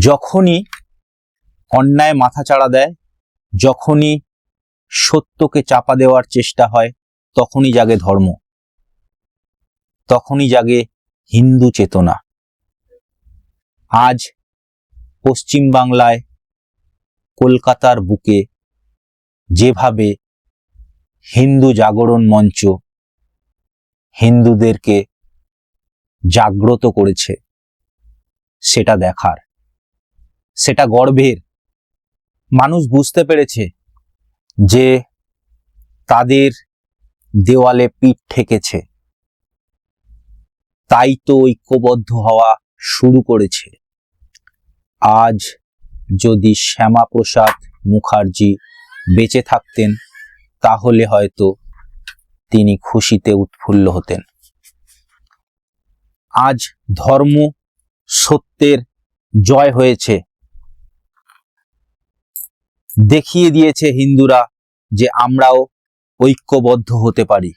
যখনই অন্যায় মাথাচাড়া দেয়, যখনই সত্যকে চাপা দেওয়ার চেষ্টা হয়, তখনই জাগে ধর্ম। তখনই জাগে হিন্দু চেতনা। আজ পশ্চিম বাংলায় কলকাতার বুকে যেভাবে হিন্দু জাগরণ মঞ্চ হিন্দুদেরকে জাগ্রত করেছে, সেটা দেখার। সেটা গর্বের। মানুষ বুঝতে পেরেছে যে তাদের দেওয়ালে পিঠ ঠেকেছে। তাই তো ঐক্যবদ্ধ হওয়া শুরু করেছে। আজ যদি শ্যামাপ্রসাদ মুখার্জি বেঁচে থাকতেন, তাহলে হয়তো তিনি খুশিতে উৎফুল্ল হতেন। আজ ধর্ম সত্যের জয় হয়েছে। দেখিয়ে দিয়েছে হিন্দুরা যে আমরাও ঐক্যবদ্ধ হতে পারি।